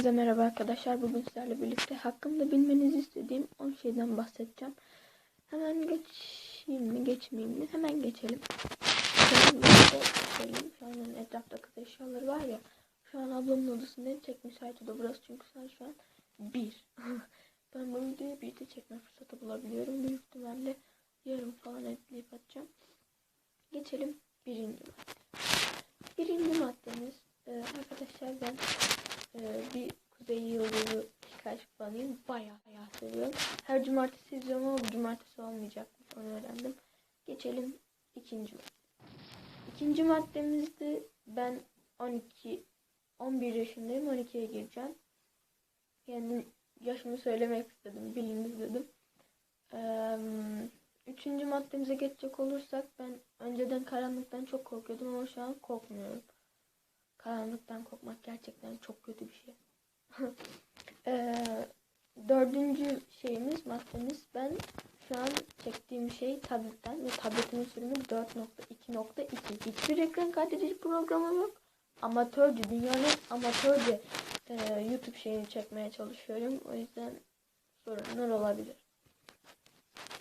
Hepinize merhaba arkadaşlar. Bugün sizlerle birlikte hakkında bilmenizi istediğim 10 şeyden bahsedeceğim. Hemen geçeyim mi geçmeyeyim mi? Hemen geçelim. Geçelim. Şu an etrafta kız eşyaları var ya. Şu an ablamın odasındayım. Tek müsait oda burası çünkü sen şu an bir. ben bu videoyu bir de çekme fırsatı bulabiliyorum. Büyük ihtimalle yarın falan editleyip atacağım. Geçelim birinci madde. Birinci maddemiz e, arkadaşlar ben e, bir Kuzey Yıldızı Şikayet kullanayım. Bayağı bayağı seviyorum. Her cumartesi izliyorum ama bu cumartesi olmayacakmış. Onu öğrendim. Geçelim ikinci. İkinci maddemizde ben 12 11 yaşındayım. 12'ye gireceğim. Yani yaşımı söylemek istedim. Biliniz dedim. Eee Üçüncü maddemize geçecek olursak ben önceden karanlıktan çok korkuyordum ama şu an korkmuyorum. Karanlıktan korkmak gerçekten çok kötü bir şey. ee, dördüncü şeyimiz maddemiz ben şu an çektiğim şey tabletten ve tabletimin sürümü 4.2.2. Hiçbir ekran kaydedici programım yok. Amatörce, dünyanın amatörce e, YouTube şeyini çekmeye çalışıyorum. O yüzden sorunlar olabilir.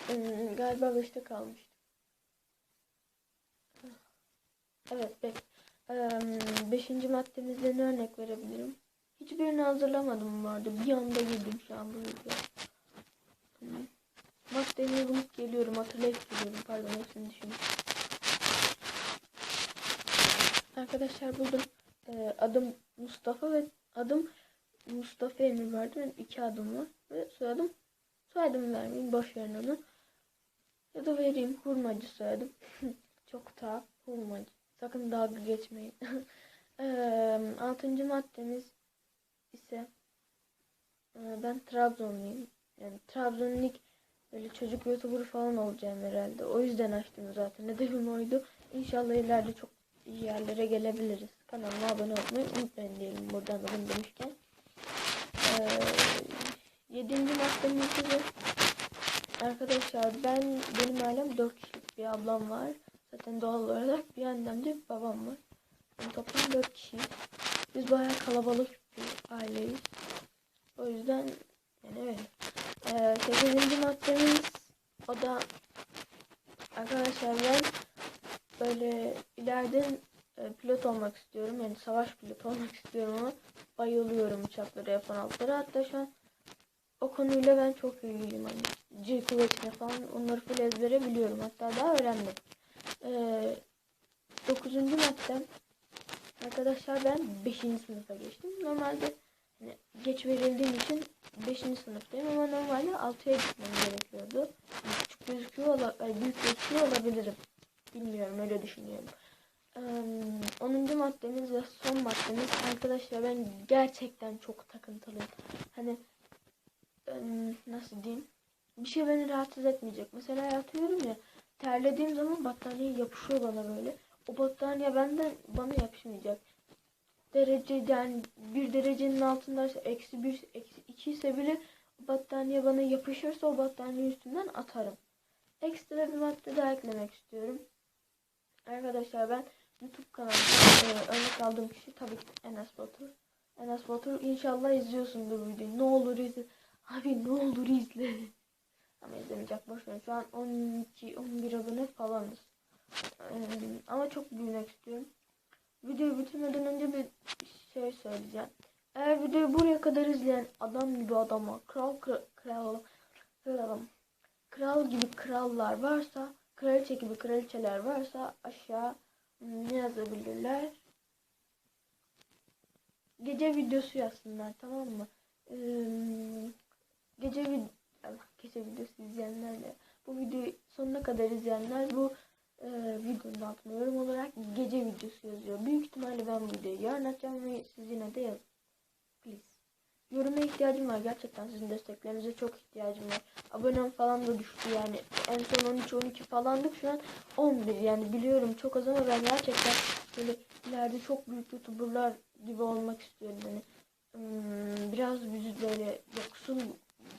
Hmm, galiba 5'te kalmıştım. Evet, bek. Beşinci maddemizde ne örnek verebilirim? Hiçbirini hazırlamadım vardı. Bir anda girdim şu an bu videoya. Maddeyi bulup geliyorum. Hatırlayıp geliyorum. Pardon hepsini düşündüm. Arkadaşlar buldum. Adım Mustafa ve adım Mustafa Emir vardı. Benim iki adım var. Ve soyadım soyadımı vermeyeyim. Boş verin onu. Ya da vereyim. Hurmacı soyadım. Çok da hurmacı. Sakın dalga geçmeyin. altıncı maddemiz ise ben Trabzonluyum. Yani Trabzonlik böyle çocuk youtuber falan olacağım herhalde. O yüzden açtım zaten. Hedefim oydu. İnşallah ileride çok iyi yerlere gelebiliriz. Kanalıma abone olmayı unutmayın diyelim buradan bunu demişken. Ee, yedinci maddemiz ise arkadaşlar ben benim ailem dört kişilik bir ablam var. Zaten doğal olarak bir annem de bir babam var. Yani toplam 4 kişiyiz. Biz bayağı kalabalık bir aileyiz. O yüzden yani öyle. Ee, 8. maddemiz o da arkadaşlar ben böyle ileride e, pilot olmak istiyorum. Yani savaş pilotu olmak istiyorum ama bayılıyorum uçakları yapan altlara. Hatta şu an o konuyla ben çok ilgiliyim. Hani C kuvvetine falan onları full ezbere biliyorum. Hatta daha öğrenmedim. Ee, 9. maddem arkadaşlar ben 5. sınıfa geçtim. Normalde hani geç verildiğim için 5. sınıftayım ama normalde 6'ya gitmem gerekiyordu. Yani küçük gözüküyor olabilir, büyük gözüküyor olabilirim. Bilmiyorum öyle düşünüyorum. Ee, 10. maddemiz ve son maddemiz arkadaşlar ben gerçekten çok takıntılıyım. Hani nasıl diyeyim? Bir şey beni rahatsız etmeyecek. Mesela yatıyorum ya terlediğim zaman battaniye yapışıyor bana böyle. O battaniye benden bana yapışmayacak. Derece yani bir derecenin altındaysa eksi bir eksi iki ise bile battaniye bana yapışırsa o battaniye üstünden atarım. Ekstra bir madde daha eklemek istiyorum. Arkadaşlar ben YouTube kanalımda e, örnek aldığım kişi tabii ki Enes Batur. Enes Batur inşallah izliyorsundur videoyu. Ne olur izle. Abi ne olur izle. Ama izlemeyecek boş ver. Şu an 12 11 abone falanız. Ee, ama çok büyümek istiyorum. Videoyu bitirmeden önce bir şey söyleyeceğim. Eğer videoyu buraya kadar izleyen adam gibi adama, kral kral kral kral, kral gibi krallar varsa, kraliçe gibi kraliçeler varsa aşağı ne yazabilirler? Gece videosu yazsınlar tamam mı? Ee, gece vid gece videosu izleyenlerle bu videoyu sonuna kadar izleyenler bu e, videonun altına yorum olarak gece videosu yazıyor. Büyük ihtimalle ben bu videoyu yarın atacağım ve siz yine de yazın. Please. Yoruma ihtiyacım var. Gerçekten sizin desteklerinize çok ihtiyacım var. Abonem falan da düştü yani. En son 13-12 falandık. Şu an 11 yani biliyorum çok az ama ben gerçekten böyle ileride çok büyük youtuberlar gibi olmak istiyorum. Yani hmm, biraz biz böyle yoksul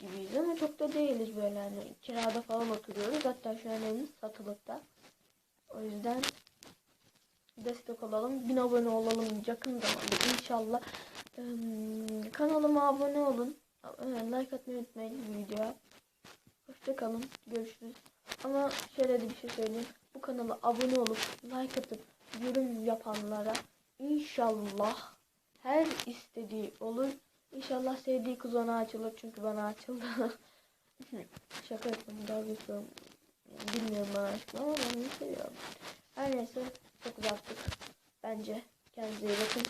gibiyiz ama çok da değiliz böyle hani kirada falan oturuyoruz. Hatta şu an evimiz satılıkta. O yüzden destek olalım. Bin abone olalım yakın zamanda inşallah. Yani kanalıma abone olun. Ee, Like atmayı unutmayın videoya. Hoşçakalın. Görüşürüz. Ama şöyle de bir şey söyleyeyim. Bu kanala abone olup like atıp yorum yapanlara inşallah her istediği olur. İnşallah sevdiği kız ona açılır. Çünkü bana açıldı. Şaka yapıyorum. Daha geçiyorum. Bilmiyorum bana aşkım ama ben seviyorum. Her neyse çok uzattık. Bence kendinize iyi bakın.